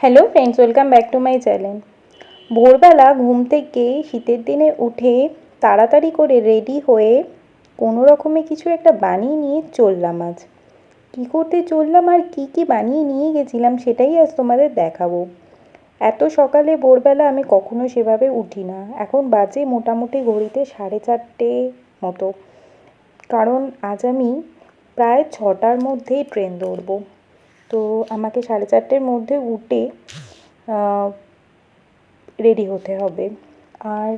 Hello friends welcome back to my channel ভোরবেলা ঘুম থেকে শীতের দিনে উঠে তাড়াতাড়ি করে রেডি হয়ে কোনো রকমে কিছু একটা বানিয়ে নিয়ে চললাম আজ। কী করতে চললাম আর কি কি বানিয়ে নিয়ে গেছিলাম সেটাই আজ তোমাদের দেখাবো। এত সকালে ভোরবেলা আমি কখনো সেভাবে উঠি না। এখন বাজে মোটামুটি ঘড়িতে সাড়ে চারটে মতো। কারণ আজ আমি প্রায় ছটার মধ্যেই ট্রেন ধরবো। তো আমাকে সাড়ে চারটের মধ্যে উঠে রেডি হতে হবে। আর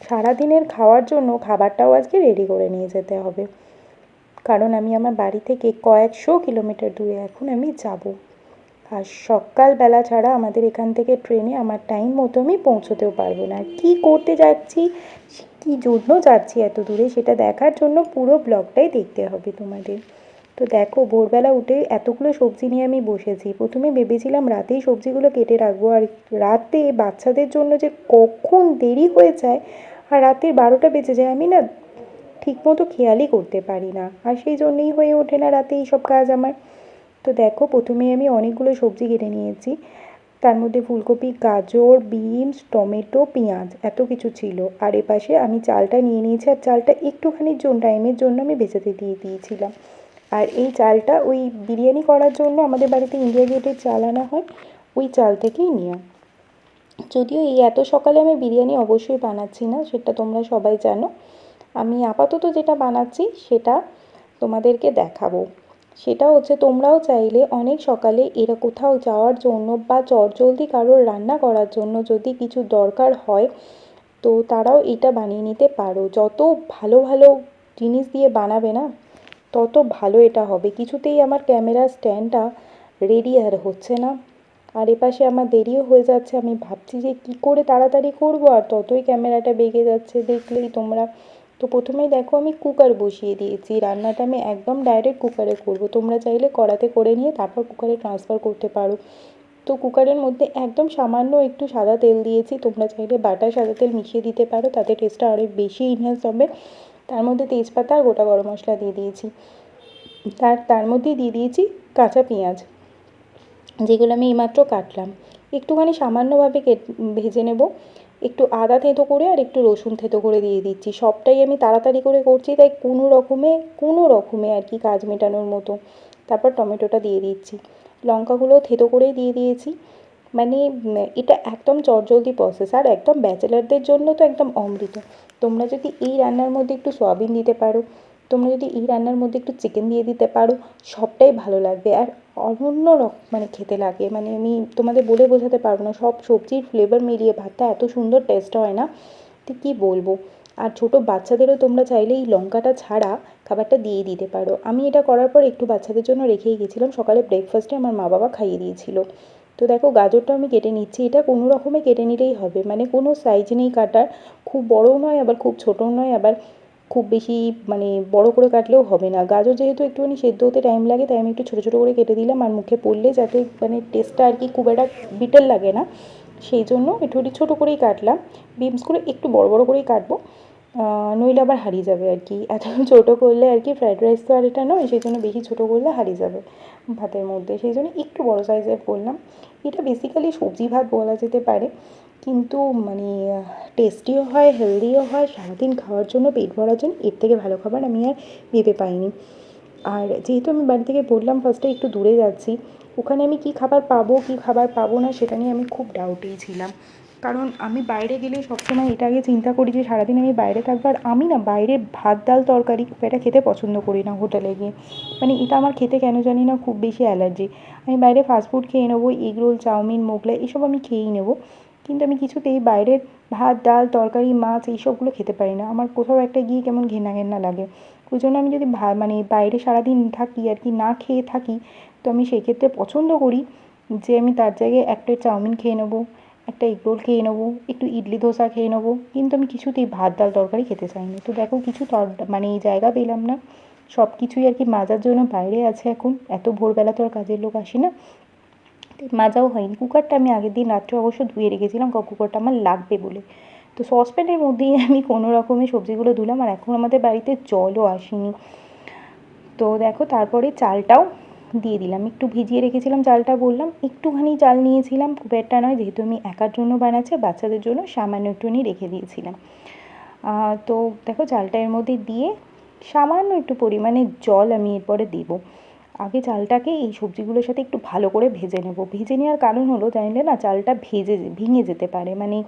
সারাদিনের খাওয়ার জন্য খাবারটাও আজকে রেডি করে নিয়ে যেতে হবে। কারণ আমি আমার বাড়ি থেকে কয়েকশো কিলোমিটার দূরে এখন আমি যাব। আর সকালবেলা ছাড়া আমাদের এখান থেকে ট্রেনে আমার টাইম মতো আমি পৌঁছতেও পারব না। কী করতে যাচ্ছি, কী জন্য যাচ্ছি এত দূরে, সেটা দেখার জন্য পুরো ব্লগটাই দেখতে হবে তোমাদের। তো দেখো, ভোরবেলা উঠে এতগুলো সবজি নিয়ে আমি বসেছি। প্রথমে ভেবেছিলাম রাতেই সবজিগুলো কেটে রাখব আর রাতে বাচ্চাদের জন্য যে কখন দেরি হয়ে যায় আর রাতের বারোটা বেজে যায়, আমি না ঠিকমতো খেয়ালই করতে পারি না। আর সেই জন্যই হয়ে ওঠে না রাতে এইসব কাজ আমার। তো দেখো, প্রথমে আমি অনেকগুলো সবজি কেটে নিয়েছি। তার মধ্যে ফুলকপি, গাজর, বিনস, টমেটো, পেঁয়াজ এত কিছু ছিল। আর এপাশে আমি চালটা নিয়ে নিয়েছি আর চালটা একটুখানির জন্য টাইমের জন্য আমি ভেজাতে দিয়ে দিয়েছিলাম। আর এই চালটা ওই বিরিয়ানি করার জন্য আমাদের বাড়িতে ইন্ডিয়া গেটের চাল আনা হয়, ওই চাল থেকেই নেওয়া যদিও এই এত সকালে আমি বিরিয়ানি অবশ্যই বানাচ্ছি না, সেটা তোমরা সবাই জানো। আমি আপাতত যেটা বানাচ্ছি সেটা তোমাদেরকে দেখাবো। সেটা হচ্ছে তোমরাও চাইলে অনেক সকালে এরা কোথাও যাওয়ার জন্য বা চটজলদি কারোর রান্না করার জন্য যদি কিছু দরকার হয়, তো তারাও এটা বানিয়ে নিতে পারো। যত ভালো ভালো জিনিস দিয়ে বানাবে না তত ভালো এটা হবে। কিছুতেই আমার ক্যামেরা স্ট্যান্ডটা রেডি আর হচ্ছে না। আর এপাশে আমার দেরিও হয়ে যাচ্ছে। আমি ভাবছি যে কী করে তাড়াতাড়ি করব, আর ততই ক্যামেরাটা বেগে যাচ্ছে। দেখলেই তোমরা, তো প্রথমেই দেখো আমি কুকার বসিয়ে দিয়েছি। রান্নাটা আমি একদম ডাইরেক্ট কুকারে করব। তোমরা চাইলে কড়াতে করে নিয়ে তারপর কুকারে ট্রান্সফার করতে পারো। তো কুকারের মধ্যে একদম সামান্য একটু সাদা তেল দিয়েছি। তোমরা চাইলে বাটা সাদা তেল মিশিয়ে দিতে পারো। তাতে টেস্টটা আরও বেশি ইনহ্যান্স হবে। তার মধ্যে তেজপাতা আর গোটা গরম মশলা দিয়ে দিয়েছি। তার তার মধ্যেই দিয়ে দিয়েছি কাঁচা পেঁয়াজ, যেগুলো আমি এইমাত্র কাটলাম। একটুখানি সামান্যভাবে ভেজে নেব। একটু আদা থেঁতো করে আর একটু রসুন থেঁতো করে দিয়ে দিচ্ছি। সবটাই আমি তাড়াতাড়ি করে করছি, তাই কোনো রকমে কোনো রকমে আর কি কাজ মেটানোর মতো। তারপর টমেটোটা দিয়ে দিচ্ছি। লঙ্কাগুলো থেঁতো করেই দিয়ে দিয়েছি। মানে এটা একদম চটজলদি প্রসেস আর একদম ব্যাচেলারদের জন্য তো একদম অমৃত। তোমরা যদি এই রান্নার মধ্যে একটু সয়াবিন দিতে পারো, তোমরা যদি এই রান্নার মধ্যে একটু চিকেন দিয়ে দিতে পারো, সবটাই ভালো লাগবে। আর অনন্য রকম মানে খেতে লাগে। মানে আমি তোমাদের বলে বোঝাতে পারব না, সব সবজির ফ্লেভার মিলিয়ে ভাতটা এত সুন্দর টেস্ট হয় না। তো কী বলব? আর ছোটো বাচ্চাদেরও তোমরা চাইলে এই লঙ্কাটা ছাড়া খাবারটা দিয়ে দিতে পারো। আমি এটা করার পর একটু বাচ্চাদের জন্য রেখেই গেছিলাম। সকালে ব্রেকফাস্টে আমার মা বাবা খাইয়ে দিয়েছিল। তো দেখো গাজরটা আমি কেটে নিচ্ছি। এটা কোনো রকমে কেটে নিলেই হবে। মানে কোনো সাইজ নেই কাটার। খুব বড়ও নয়, আবার খুব ছোটও নয়, আবার খুব বেশি মানে বড় করে কাটলেও হবে না। গাজর যেহেতু একটুখানি সেদ্ধ হতে টাইম লাগে, তাই আমি একটু ছোটো ছোটো করে কেটে দিলাম। আর মুখে পড়লে যাতে মানে টেস্টটা আর কি খুব একটা বিটার লাগে না। সেই জন্য একটুখানি ছোটো করেই কাটলাম। বিনসগুলো একটু বড় বড় করেই কাটবো। নইলে আবার হারিয়ে যাবে আর কি। এত ছোটো করলে আর কি ফ্রাইড রাইস তো আর এটা নয়, সেই জন্য বেশি ছোটো করলে হারিয়ে যাবে ভাতের মধ্যে। সেই জন্য একটু বড় সাইজের করলাম এটা বেসিক্যালি সবজি ভাত বলা যেতে পারে। কিন্তু মানে টেস্টিও হয় হেলদিও হয়, সারাদিন খাওয়ার জন্য, পেট ভরার জন্য, এর থেকে ভালো খাবার আমি আর ভেবে পাইনি। আর যেহেতু আমি বাড়ি থেকে বললাম ফার্স্টে একটু দূরে যাচ্ছি, ওখানে আমি কী খাবার পাবো, কি খাবার পাবো না, সেটা নিয়ে আমি খুব ডাউটেই ছিলাম। কারণ আমি বাইরে গেলে সবসময় এটা আগে চিন্তা করি যে সারাদিন আমি বাইরে থাকব। আর আমি না বাইরে ভাত, ডাল, তরকারি একটা খেতে পছন্দ করি না হোটেলে গিয়ে। মানে এটা আমার খেতে কেন জানি না খুব বেশি অ্যালার্জি আমি বাইরে ফাস্টফুড খেয়ে নেব এগ রোল চাউমিন, মোগলাই এসব আমি খেয়েই নেব। কিন্তু আমি কিছুতেই বাইরের ভাত, ডাল, তরকারি, মাছ এইসবগুলো খেতে পারি না। আমার কোথাও একটা গিয়ে কেমন ঘেন্না ঘেন্না লাগে। ওই জন্য আমি যদি ভা মানে বাইরে সারাদিন থাকি আর কি না খেয়ে থাকি, তো আমি সেক্ষেত্রে পছন্দ করি যে আমি তার জায়গায় এক প্লেট চাউমিন খেয়ে নেব। একটা এগ রোল খেয়ে নেব, একটু ইডলি ধোসা খেয়ে নেব। কিন্তু আমি কিছুতেই ভাত, ডাল, তরকারি খেতে চাই না তো দেখো কিছু তর মানে এই জায়গা পেলাম না। সব কিছুই আর কি মাজার জন্য বাইরে আছে এখন। এত ভোরবেলা তো আর কাজের লোক আসে না। মাজাও হয়নি। কুকারটা আমি আগের দিন রাত্রে অবশ্য ধুয়ে রেখেছিলাম। কুকারটা আমার লাগবে বলে। তো সসপ্যানের মধ্যেই আমি কোনো রকমে সবজিগুলো ধুলাম। আর এখন আমাদের বাড়িতে জলও আসেনি। তো দেখো তারপরে চালটাও দিয়ে দিলাম। একটু ভিজিয়ে রেখেছিলাম চালটা বললাম একটুখানি চাল নিয়েছিলাম, খুব একটা নয়, যেহেতু আমি একার জন্য বানাচ্ছি বাচ্চাদের জন্য সামান্য একটুখানি রেখে দিয়েছিলাম। তো দেখো চালটা এর মধ্যে দিয়ে সামান্য একটু পরিমাণে জল আমি এরপরে দেবো। আগে চালটাকে এই সবজিগুলোর সাথে একটু ভালো করে ভেজে নেব। ভেজে নেওয়ার কারণ হলো, জানলে না চালটা ভেজে, ভেঙে যেতে পারে মানে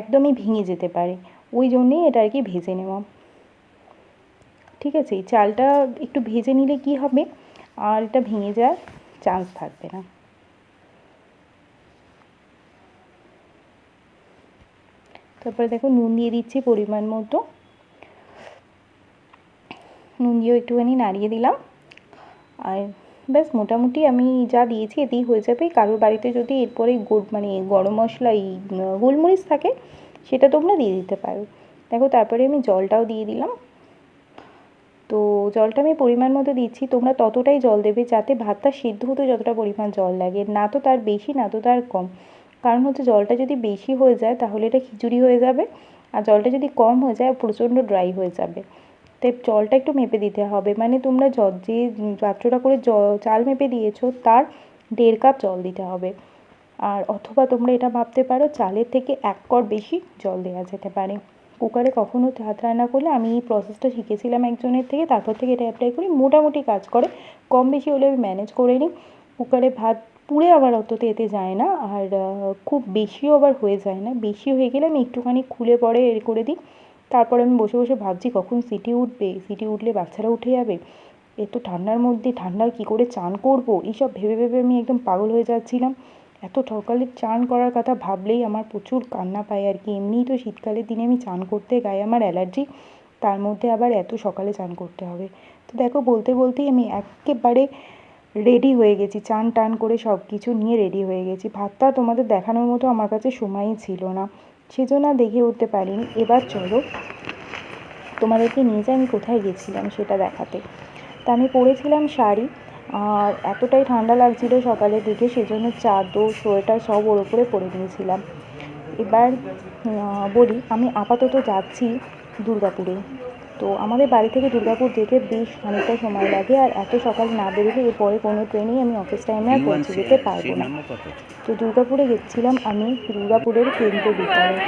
একদমই ভেঙে যেতে পারে। ওই জন্যেই এটা আর কি ভেজে নেওয়া। ঠিক আছে চালটা একটু ভেজে নিলে কি হবে? আর এটা ভেঙে যাওয়ার চান্স থাকবে না। তারপরে দেখো নুন দিয়ে দিচ্ছি পরিমাণ মতো। নুন দিয়েও একটুখানি নাড়িয়ে দিলাম। আর ব্যাস, মোটামুটি আমি যা দিয়েছি এতেই হয়ে যাবে। কারোর বাড়িতে যদি এরপরে গো- মানে গরম মশলা, এই গোলমরিচ থাকে, সেটা তোমরা দিয়ে দিতে পারো। দেখো, তারপরে আমি জলটাও দিয়ে দিলাম। তো জলটা আমি পরিমাণ মতো দিচ্ছি, তোমরা ততটাই জল দেবে যাতে ভাতটা সিদ্ধ হতে যতটা পরিমাণ জল লাগে। না তো তার বেশি, না তো তার কম। কারণ হচ্ছে জলটা যদি বেশি হয়ে যায়, তাহলে এটা খিচুড়ি হয়ে যাবে। আর জলটা যদি কম হয়ে যায়, প্রচণ্ড ড্রাই হয়ে যাবে। তাই জলটা একটু মেপে দিতে হবে। মানে তোমরা জ, যে পাত্রটা করে জ, চাল মেপে দিয়েছ, তার দেড় কাপ জল দিতে হবে। আর অথবা তোমরা এটা ভাবতে পারো, চালের থেকে এক কর বেশি জল দেওয়া যেতে পারে। কুকারে কখনো ভাত রান্না করলে আমি এই প্রসেসটা শিখেছিলাম একজনের থেকে, তারপর থেকে এটা অ্যাপ্লাই করি। মোটামুটি কাজ করে কম বেশি হলে আমি ম্যানেজ করে নিই। কুকারে ভাত পুড়ে আবার অতটা এতে যায় না, আর খুব বেশিও আবার হয়ে যায় না। বেশি হয়ে গেলে আমি একটুখানি খুলে পরে এর করে দিই। তারপরে আমি বসে বসে ভাবছি, কখন সিটি উঠবে? সিটি উঠলে বাচ্চারা উঠে যাবে? এত ঠান্ডার মধ্যে ঠান্ডায় কী করে চান করব? এইসব ভেবে ভেবে আমি একদম পাগল হয়ে যাচ্ছিলাম। এত সকালে চান করার কথা ভাবলেই আমার প্রচুর কান্না পায় আর কি। এমনিই তো শীতকালের দিনে আমি চান করতে গায়ে আমার অ্যালার্জি, তার মধ্যে আবার এত সকালে চান করতে হবে। তো দেখো, বলতে বলতেই আমি একেবারে রেডি হয়ে গেছি। চান টান করে সব কিছু নিয়ে রেডি হয়ে গেছি। ভাতটা তোমাদের দেখানোর মতো আমার কাছে সময়ই ছিল না। সেজন্য দেখে উঠতে পারিনি। এবার চলো, তোমাদেরকে নিয়ে যাই। আমি কোথায় গেছিলাম সেটা দেখাতে। তা আমি পরেছিলাম শাড়ি। আর এতটাই ঠান্ডা লাগছিল সকালের দিকে, সেজন্য চাদর সোয়েটার সব ওর উপরে পরে নিয়েছিলাম এবার বলি, আমি আপাতত যাচ্ছি দুর্গাপুরে। তো আমাদের বাড়ি থেকে দুর্গাপুর যেতে বেশ অনেকটা সময় লাগে আর এত সকাল না বেরোলে এরপরে কোনো ট্রেনেই আমি অফিস টাইমে আর পৌঁছে যেতে পারব না। তো দুর্গাপুরে গেছিলাম আমি দুর্গাপুরের কেন্দ্র বিদ্যালয়।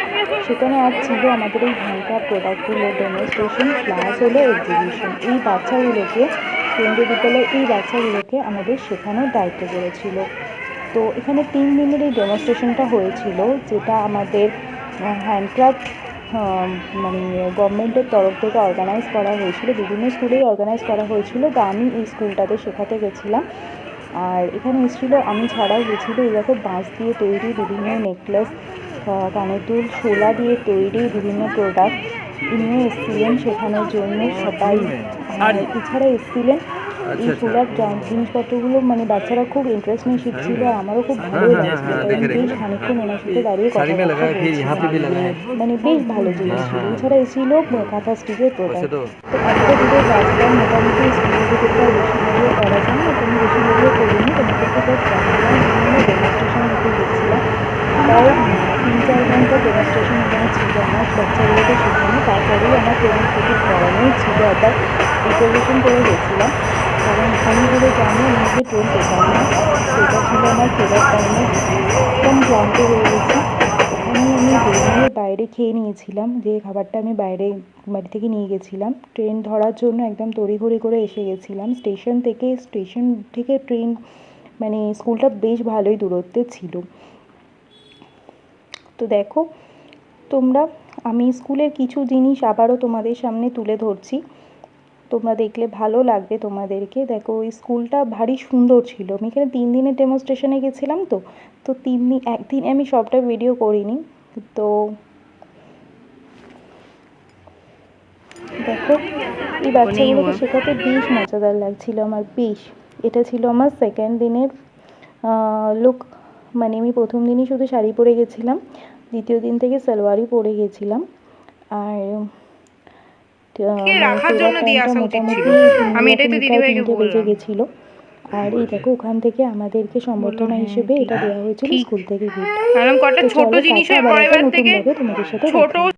সেখানে আজ ছিল আমাদের এই ঘণ্টা প্রোডাক্টগুলো ডেমনস্ট্রেশন প্লাস হলো এক্সিবিশন এই বাচ্চাগুলোকে কেন্দ্র বিদ্যালয়ের এই বাচ্চাগুলোকে আমাদের শেখানোর দায়িত্ব পড়েছিল তো এখানে তিন দিনের এই ডেমনস্ট্রেশনটা হয়েছিল, যেটা আমাদের হ্যান্ডক্রাফট মানে গভর্নমেন্টের তরফ থেকে অর্গানাইজ করা হয়েছিল, বিভিন্ন স্কুলেই অর্গানাইজ করা হয়েছিল, তো আমি এই স্কুলটাতে শেখাতে গেছিলাম। আর এখানে এসেছিল, আমি ছাড়াও গেছিল দেখো বাঁশ দিয়ে তৈরি বিভিন্ন নেকলেস কানের দুল শোলা দিয়ে তৈরি বিভিন্ন প্রোডাক্ট তিনি এসেছিলেন সেখানের জন্য সবাই। এছাড়া এসেছিলেন এই সোলার জিনিসপত্রগুলো মানে বাচ্চারা খুব ইন্টারেস্ট নিয়ে শিখছিল আমারও খুব ভালো খানিকক্ষণ ওনার সাথে দাঁড়িয়ে কথা মানে বেশ ভালো জিনিস এছাড়া এসেছিল কাঁথা স্টিচের প্রোডাক্ট তো। একটা দুটো মোটামুটি স্কুল বেশি করা যায় না তুমি বেশি মূল্য করিনি তোমাকে গেছিলাম প্রায় তিন চার ঘণ্টা ডেমনস্ট্রেশন এখানে ছিল, আমার বাচ্চাগুলোকে শেখানো, তারপরেই আমার ট্রেনিং টিকিট করানোই ছিল একবার রিজার্ভেশন করে গেছিলাম। কারণ আমি বলে জানি, আমি আজকে ট্রেন পেতাম না, সেটা ছিল আমার ফেরার টাইমে একদম ক্লান্ত হয়ে গেছি। ওখানে আমি বেরিয়ে বাইরে খেয়ে নিয়েছিলাম, যে খাবারটা আমি বাইরে বাড়ি থেকে নিয়ে গেছিলাম। ট্রেন ধরার জন্য একদম তড়িঘড়ি করে এসে গেছিলাম। স্টেশন থেকে স্টেশন থেকে ট্রেন মানে স্কুলটা বেশ ভালোই দূরত্বে ছিল। তো দেখো, তোমরা, আমি স্কুলের কিছু জিনিস আবারও তোমাদের সামনে তুলে ধরছি। তোমরা দেখলে ভালো লাগবে তোমাদেরকে। দেখো, ওই স্কুলটা ভারী সুন্দর ছিল। আমি এখানে তিন দিনের ডেমনস্ট্রেশনে গেছিলাম তো তো তিন দিন, একদিন আমি সবটা ভিডিও করিনি। তো দেখো, এই বাচ্চাগুলোকে শেখাতে বেশ মজাদার লাগছিল আমার, বেশ। এটা ছিল আমার সেকেন্ড দিনের লুক মানে আমি প্রথম দিনই শুধু শাড়ি পরে গেছিলাম দ্বিতীয় দিন থেকে সালোয়ারই পরে গেছিলাম। আর তিনটে বেজে। গেছিল। আর এই দেখো ওখান থেকে আমাদেরকে সম্বর্ধনা হ্যাঁ, হিসেবে এটা দেওয়া হয়েছিল স্কুল থেকে ছোট জিনিস হয় তোমাদের সাথে।